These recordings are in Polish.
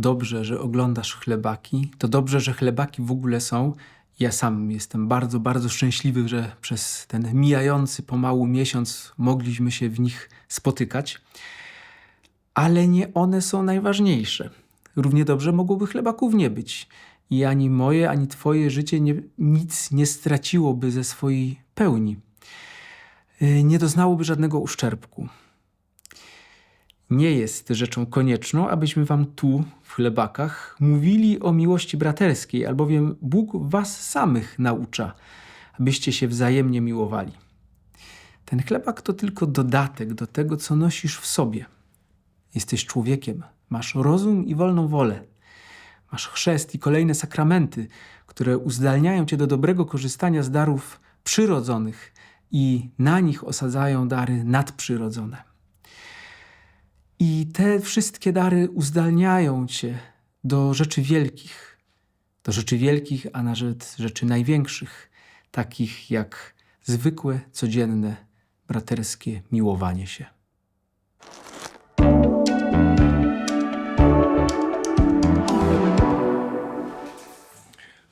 dobrze, że oglądasz chlebaki. To dobrze, że chlebaki w ogóle są. Ja sam jestem bardzo, bardzo szczęśliwy, że przez ten mijający pomału miesiąc mogliśmy się w nich spotykać. Ale nie one są najważniejsze. Równie dobrze mogłoby chlebaków nie być. I ani moje, ani twoje życie nie, nic nie straciłoby ze swojej pełni. Yy, Nie doznałoby żadnego uszczerbku. Nie jest rzeczą konieczną, abyśmy wam tu, w chlebakach, mówili o miłości braterskiej, albowiem Bóg was samych naucza, abyście się wzajemnie miłowali. Ten chlebak to tylko dodatek do tego, co nosisz w sobie. Jesteś człowiekiem, masz rozum i wolną wolę. Masz chrzest i kolejne sakramenty, które uzdalniają cię do dobrego korzystania z darów przyrodzonych i na nich osadzają dary nadprzyrodzone. I te wszystkie dary uzdalniają cię do rzeczy wielkich, do rzeczy wielkich, a nawet rzeczy największych, takich jak zwykłe, codzienne, braterskie miłowanie się.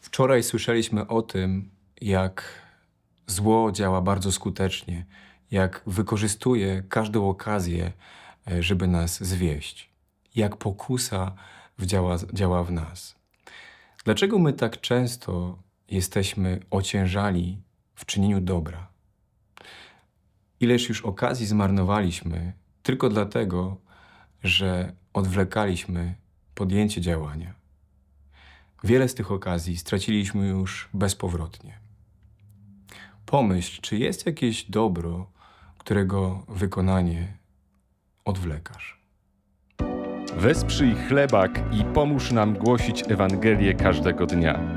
Wczoraj słyszeliśmy o tym, jak zło działa bardzo skutecznie, jak wykorzystuje każdą okazję, żeby nas zwieść, jak pokusa wdziała, działa w nas. Dlaczego my tak często jesteśmy ociężali w czynieniu dobra? Ileż już okazji zmarnowaliśmy tylko dlatego, że odwlekaliśmy podjęcie działania. Wiele z tych okazji straciliśmy już bezpowrotnie. Pomyśl, czy jest jakieś dobro, którego wykonanie odwlekasz. Wesprzyj chlebak i pomóż nam głosić Ewangelię każdego dnia.